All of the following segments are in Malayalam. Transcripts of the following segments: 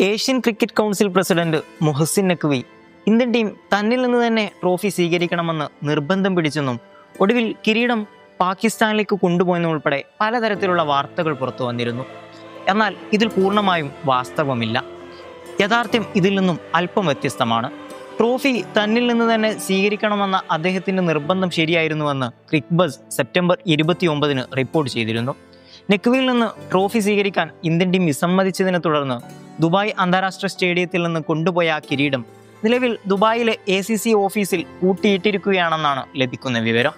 Asian cricket council president Mohsin Naqvi Indian team തന്നിൽ നിന്ന് തന്നെ ട്രോഫി സ്വീകരിക്കണമെന്ന് നിർബന്ധം പിടിച്ചെന്നും ഒടുവിൽ കിരീടം പാകിസ്ഥാനിലേക്ക് കൊണ്ടുപോയെന്നും ഉൾപ്പെടെ പലതരത്തിലുള്ള വാർത്തകൾ പുറത്തു വന്നിരുന്നു. എന്നാൽ ഇതിൽ പൂർണമായും വാസ്തവമില്ല. യഥാർത്ഥ്യം ഇതിൽ നിന്നും അല്പം വ്യത്യസ്തമാണ്. ട്രോഫി തന്നിൽ നിന്ന് തന്നെ സ്വീകരിക്കണമെന്ന അദ്ദേഹത്തിന്റെ നിർബന്ധം ശരിയായിരുന്നുവെന്ന് ക്രിക്ബസ് സെപ്റ്റംബർ ഇരുപത്തി ഒമ്പതിന് റിപ്പോർട്ട് ചെയ്തിരുന്നു. നെക്വിയിൽ നിന്ന് ട്രോഫി സ്വീകരിക്കാൻ ഇന്ത്യൻ ടീം വിസമ്മതിച്ചതിനെ തുടർന്ന് ദുബായ് അന്താരാഷ്ട്ര സ്റ്റേഡിയത്തിൽ നിന്ന് കൊണ്ടുപോയ ആ കിരീടം നിലവിൽ ദുബായിലെ എ സി സി ഓഫീസിൽ കൂട്ടിയിട്ടിരിക്കുകയാണെന്നാണ് ലഭിക്കുന്ന വിവരം.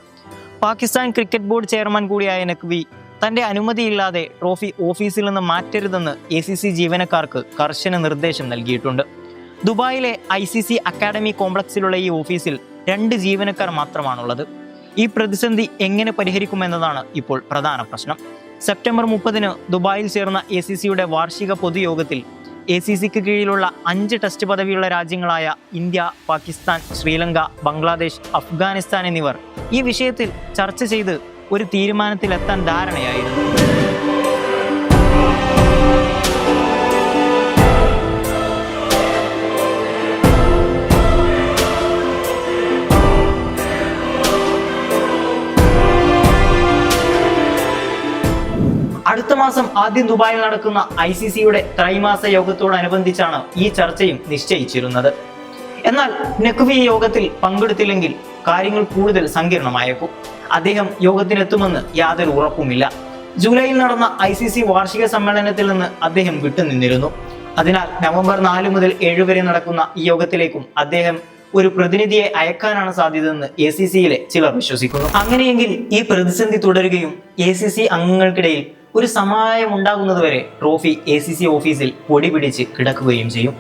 പാകിസ്ഥാൻ ക്രിക്കറ്റ് ബോർഡ് ചെയർമാൻ കൂടിയായ നഖ്വി തന്റെ അനുമതിയില്ലാതെ ട്രോഫി ഓഫീസിൽ നിന്ന് മാറ്റരുതെന്ന് എ സി സി ജീവനക്കാർക്ക് കർശന നിർദ്ദേശം നൽകിയിട്ടുണ്ട്. ദുബായിലെ ഐ സി സി അക്കാഡമി കോംപ്ലക്സിലുള്ള ഈ ഓഫീസിൽ രണ്ട് ജീവനക്കാർ മാത്രമാണുള്ളത്. ഈ പ്രതിസന്ധി എങ്ങനെ പരിഹരിക്കുമെന്നതാണ് ഇപ്പോൾ പ്രധാന പ്രശ്നം. സെപ്റ്റംബർ മുപ്പതിന് ദുബായിൽ ചേർന്ന എ സി സിയുടെ വാർഷിക പൊതുയോഗത്തിൽ എ സി സിക്ക് കീഴിലുള്ള അഞ്ച് ടെസ്റ്റ് പദവിയുള്ള രാജ്യങ്ങളായ ഇന്ത്യ പാകിസ്ഥാൻ ശ്രീലങ്ക ബംഗ്ലാദേശ് അഫ്ഗാനിസ്ഥാൻ എന്നിവർ ഈ വിഷയത്തിൽ ചർച്ച ചെയ്ത് ഒരു തീരുമാനത്തിലെത്താൻ ധാരണയായിരുന്നു. അടുത്ത മാസം ആദ്യം ദുബായിൽ നടക്കുന്ന ഐ സി സിയുടെ ത്രൈമാസ യോഗത്തോടനുബന്ധിച്ചാണ് ഈ ചർച്ചയും നിശ്ചയിച്ചിരുന്നത്. എന്നാൽ നഖ്വി യോഗത്തിൽ പങ്കെടുത്തില്ലെങ്കിൽ കാര്യങ്ങൾ കൂടുതൽ സങ്കീർണമായേക്കും. അദ്ദേഹം യോഗത്തിനെത്തുമെന്ന് യാതൊരു ഉറപ്പുമില്ല. ജൂലൈയിൽ നടന്ന ഐ സി സി വാർഷിക സമ്മേളനത്തിൽ നിന്ന് അദ്ദേഹം വിട്ടുനിന്നിരുന്നു. അതിനാൽ നവംബർ നാല് മുതൽ ഏഴ് വരെ നടക്കുന്ന ഈ യോഗത്തിലേക്കും അദ്ദേഹം ഒരു പ്രതിനിധിയെ അയക്കാനാണ് സാധ്യതയെന്ന് എ സി സിയിലെ ചിലർ വിശ്വസിക്കുന്നു. അങ്ങനെയെങ്കിൽ ഈ പ്രതിസന്ധി തുടരുകയും എ സി സി അംഗങ്ങൾക്കിടയിൽ ഒരു സമായം ഉണ്ടാകുന്നതുവരെ ട്രോഫി എ സി സി ഓഫീസിൽ പൊടി പിടിച്ച് കിടക്കുകയും ചെയ്യും.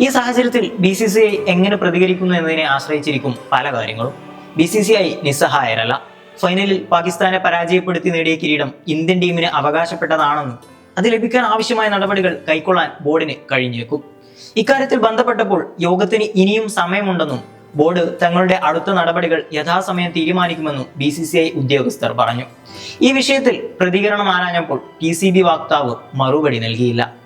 ഈ സാഹചര്യത്തിൽ ബി സി സി ഐ എങ്ങനെ പ്രതികരിക്കുന്നു എന്നതിനെ ആശ്രയിച്ചിരിക്കും പല കാര്യങ്ങളും. ബി സി സി ഐ നിസ്സഹായരല്ല. ഫൈനലിൽ പാകിസ്ഥാനെ പരാജയപ്പെടുത്തി നേടിയ കിരീടം ഇന്ത്യൻ ടീമിന് അവകാശപ്പെട്ടതാണെന്നും അത് ലഭിക്കാൻ ആവശ്യമായ നടപടികൾ കൈക്കൊള്ളാൻ ബോർഡിന് കഴിഞ്ഞേക്കും. ഇക്കാര്യത്തിൽ ബന്ധപ്പെട്ടപ്പോൾ യോഗത്തിന് ഇനിയും സമയമുണ്ടെന്നും ബോർഡ് തങ്ങളുടെ അടുത്ത നടപടികൾ യഥാസമയം തീരുമാനിക്കുമെന്നും ബി സി സി ഐ ഉദ്യോഗസ്ഥർ പറഞ്ഞു. ഈ വിഷയത്തിൽ പ്രതികരണം ആരാഞ്ഞപ്പോൾ പി സി ബി വക്താവ് മറുപടി നൽകിയില്ല.